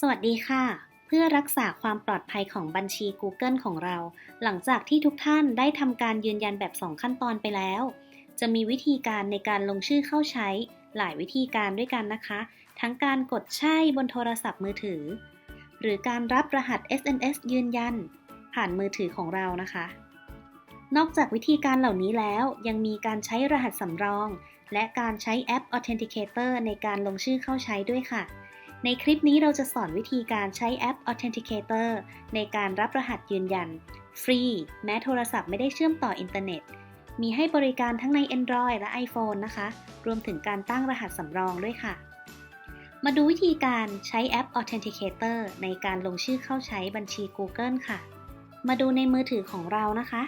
สวัสดีค่ะ เพื่อรักษาความปลอดภัยของบัญชี Google ของเรา หลังจากที่ทุกท่านได้ทำการยืนยันแบบ 2 ขั้นตอนไปแล้ว จะมีวิธีการในการลงชื่อเข้าใช้ หลายวิธีการด้วยกันนะคะ ทั้งการกดใช่บนโทรศัพท์มือถือ หรือการรับรหัส SMS ยืนยัน ผ่านมือถือของเรานะคะ นอกจากวิธีการเหล่านี้แล้วยังมีการใช้รหัสสำรอง และการใช้แอป Authenticator ในการลงชื่อเข้าใช้ด้วยค่ะ ในคลิปนี้เราจะสอนวิธีการใช้แอป Authenticator ในการรับรหัสยืนยัน ฟรี แม้โทรศัพท์ไม่ได้เชื่อมต่ออินเทอร์เน็ต มีให้บริการทั้งใน Android และ iPhone นะคะ รวมถึงการตั้งรหัสสำรองด้วยค่ะ มาดูวิธีการใช้แอป Authenticator ในการลงชื่อเข้าใช้บัญชี Google ค่ะ มาดูในมือถือของเรานะคะ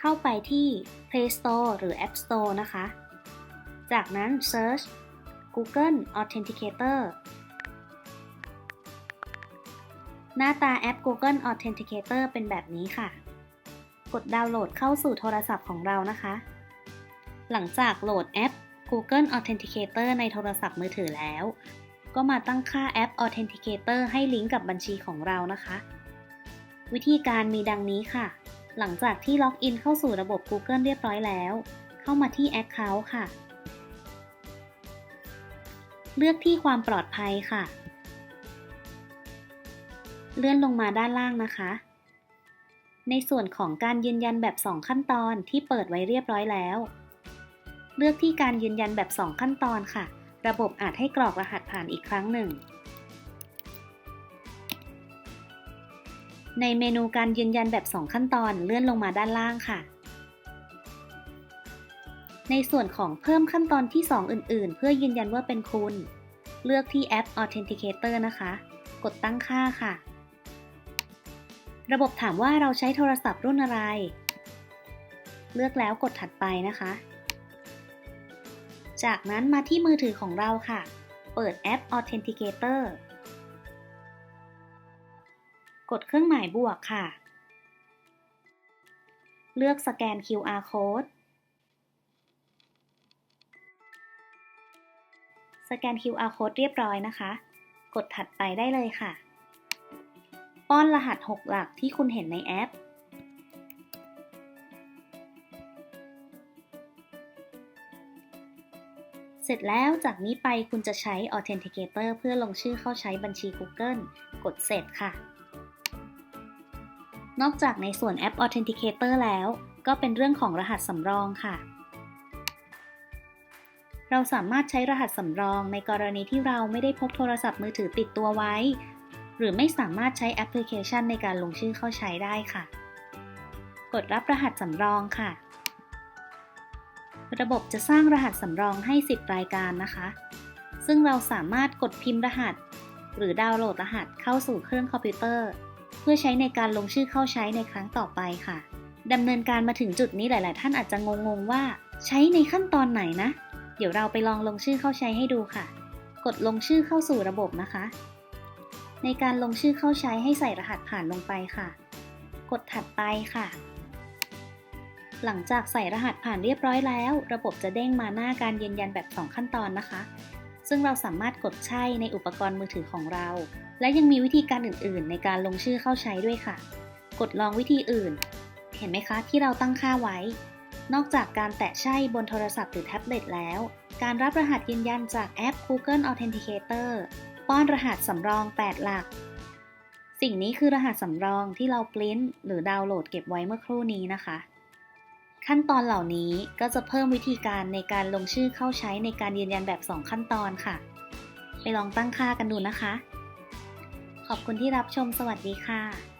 เข้าไปที่ Play Store หรือ App Store นะคะ จากนั้น Search Google Authenticator หน้าตาแอป Google Authenticator เป็นแบบนี้ค่ะ กดดาวน์โหลดเข้าสู่โทรศัพท์ของเรานะคะ หลังจากโหลดแอป Google Authenticator ในโทรศัพท์มือถือแล้ว ก็มาตั้งค่าแอป Authenticator ให้ลิงก์กับบัญชีของเรานะคะ วิธีการมีดังนี้ค่ะ หลังจากที่ล็อกอินเข้าสู่ระบบ Google เรียบร้อยแล้ว เข้ามาที่ Account ค่ะ เลือกที่ความปลอดภัยค่ะ เลื่อนลงมาด้านล่างนะคะ ในส่วนของการยืนยันแบบ 2 ขั้นตอนที่เปิดไว้เรียบร้อยแล้ว เลือกที่การยืนยันแบบ 2 ขั้นตอนค่ะ ระบบอาจให้กรอกรหัสผ่านอีกครั้งหนึ่ง ในเมนูการยืนยันแบบ 2 ขั้นตอนเลื่อนลงมาด้านล่างค่ะในส่วนของเพิ่มขั้นตอนที่ 2 อื่น ๆ เพื่อยืนยันว่าเป็นคุณ เลือกที่แอป Authenticator นะคะ กดตั้งค่าค่ะ ระบบถามว่าเราใช้โทรศัพท์รุ่นอะไร เลือกแล้วกดถัดไปนะคะ จากนั้นมาที่มือถือของเราค่ะ เปิดแอป Authenticator กดเครื่องหมายบวกค่ะ เลือกสแกน QR code สแกน QR code เรียบร้อยนะคะ กดถัดไปได้เลยค่ะ ป้อนรหัส 6 หลักที่คุณเห็นในแอป เสร็จแล้วจากนี้ไปคุณจะใช้ Authenticator เพื่อลงชื่อเข้าใช้บัญชี Google กดเสร็จค่ะ นอกจากในส่วนแอป Authenticator แล้ว ก็เป็นเรื่องของรหัสสำรองค่ะเราสามารถใช้รหัสสำรองในกรณีที่เราไม่ได้พกโทรศัพท์มือถือติดตัวไว้ รือไม่สามารถใช้แอปพลิเคชันในการลงชื่อเข้าใช้ได้ค่ะ กดรับรหัสสำรองค่ะ ระบบจะสร้างรหัสสำรองให้ 10 รายการนะคะ ซึ่งเราสามารถกดพิมพ์รหัส หรือดาวน์โหลดรหัสเข้าสู่เครื่องคอมพิวเตอร์ เพื่อใช้ในการลงชื่อเข้าใช้ในครั้งต่อไปค่ะดำเนินการมาถึงจุดนี้หลาย ๆ ท่านอาจจะงง ๆ ว่า ใช้ในขั้นตอนไหนนะ เดี๋ยวเราไปลองลงชื่อเข้าใช้ให้ดูค่ะ กดลงชื่อเข้าสู่ระบบนะคะ ในการลงชื่อเข้าใช้ให้ใส่รหัสผ่านลงไปค่ะ กดถัดไปค่ะ หลังจากใส่รหัสผ่านเรียบร้อยแล้ว ระบบจะเด้งมาหน้าการยืนยันแบบ 2 ขั้นตอนนะคะ ซึ่งเราสามารถกดใช่ในอุปกรณ์มือถือของเรา และยังมีวิธีการอื่น ๆ ในการลงชื่อเข้าใช้ด้วยค่ะ กดลองวิธีอื่น เห็นไหมคะที่เราตั้งค่าไว้ นอกจากการแตะใช่บนโทรศัพท์หรือแท็บเล็ตแล้ว การรับรหัสยืนยันจากแอป Google Authenticator ป้อนรหัสสำรอง 8 หลัก สิ่งนี้คือรหัสสำรองที่เราปริ้นหรือดาวน์โหลดเก็บไว้เมื่อครู่นี้นะคะ ขั้นตอนเหล่านี้ก็จะเพิ่มวิธีการในการลงชื่อเข้าใช้ในการยืนยันแบบ 2 ขั้นตอนค่ะ ไปลองตั้งค่ากันดูนะคะ ขอบคุณที่รับชมสวัสดีค่ะ